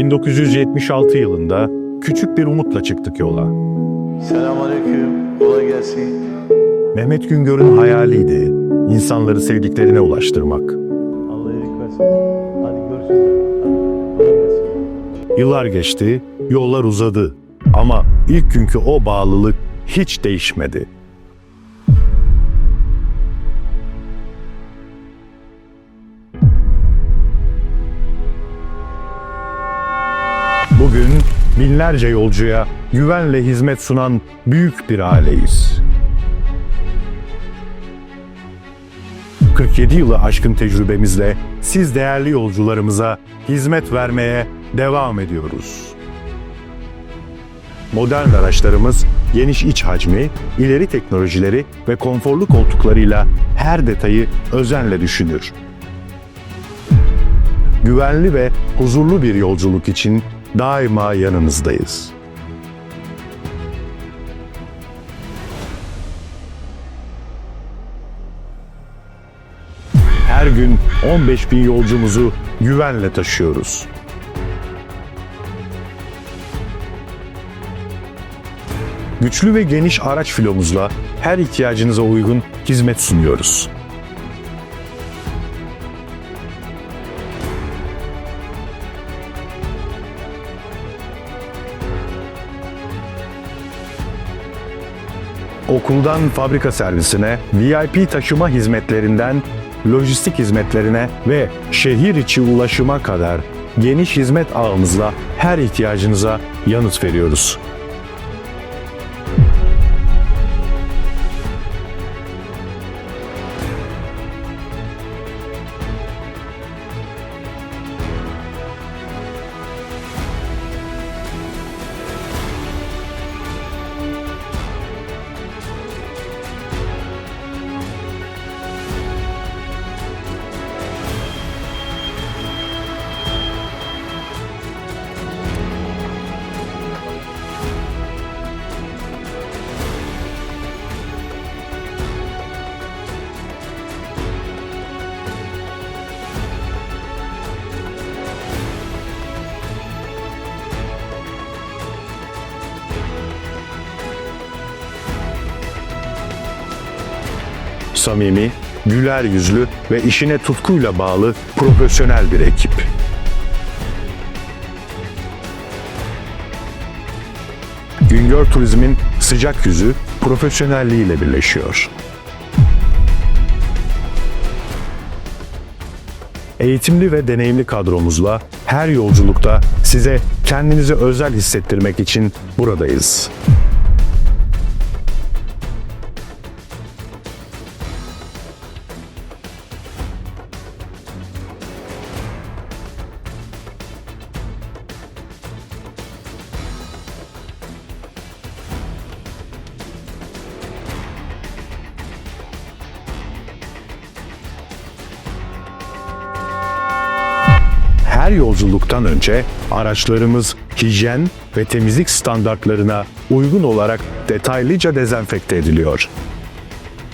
1976 yılında küçük bir umutla çıktık yola. Selamünaleyküm. Kolay gelsin. Mehmet Güngör'ün hayaliydi insanları sevdiklerine ulaştırmak. Allah iyilik versin. Hadi görüşürüz. Hadi. Kolay gelsin. Yıllar geçti, yollar uzadı ama ilk günkü o bağlılık hiç değişmedi. Binlerce yolcuya güvenle hizmet sunan büyük bir aileyiz. 47 yılı aşkın tecrübemizle siz değerli yolcularımıza hizmet vermeye devam ediyoruz. Modern araçlarımız geniş iç hacmi, ileri teknolojileri ve konforlu koltuklarıyla her detayı özenle düşünür. Güvenli ve huzurlu bir yolculuk için daima yanınızdayız. Her gün 15 bin yolcumuzu güvenle taşıyoruz. Güçlü ve geniş araç filomuzla her ihtiyacınıza uygun hizmet sunuyoruz. Okuldan fabrika servisine, VIP taşıma hizmetlerinden lojistik hizmetlerine ve şehir içi ulaşıma kadar geniş hizmet ağımızla her ihtiyacınıza yanıt veriyoruz. Samimi, güler yüzlü ve işine tutkuyla bağlı profesyonel bir ekip. Güngör Turizm'in sıcak yüzü profesyonelliğiyle birleşiyor. Eğitimli ve deneyimli kadromuzla her yolculukta size kendinizi özel hissettirmek için buradayız. Her yolculuktan önce araçlarımız hijyen ve temizlik standartlarına uygun olarak detaylıca dezenfekte ediliyor.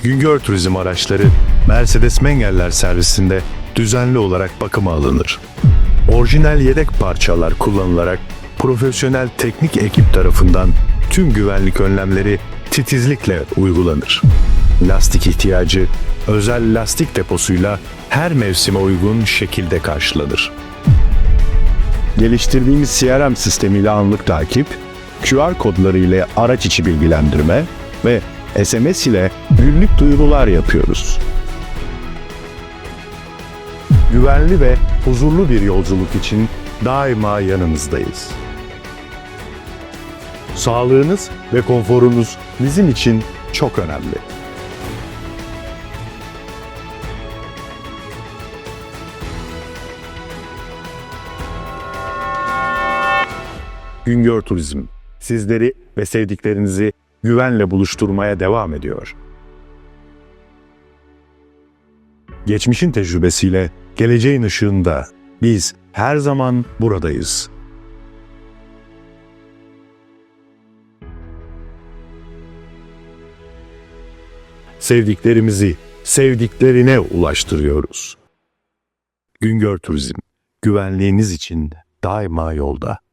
Güngör Turizm araçları Mercedes Mengeller servisinde düzenli olarak bakıma alınır. Orijinal yedek parçalar kullanılarak profesyonel teknik ekip tarafından tüm güvenlik önlemleri titizlikle uygulanır. Lastik ihtiyacı özel lastik deposuyla her mevsime uygun şekilde karşılanır. Geliştirdiğimiz CRM sistemiyle anlık takip, QR kodları ile araç içi bilgilendirme ve SMS ile günlük duyurular yapıyoruz. Güvenli ve huzurlu bir yolculuk için daima yanınızdayız. Sağlığınız ve konforunuz bizim için çok önemli. Güngör Turizm sizleri ve sevdiklerinizi güvenle buluşturmaya devam ediyor. Geçmişin tecrübesiyle geleceğin ışığında biz her zaman buradayız. Sevdiklerimizi sevdiklerine ulaştırıyoruz. Güngör Turizm güvenliğiniz için daima yolda.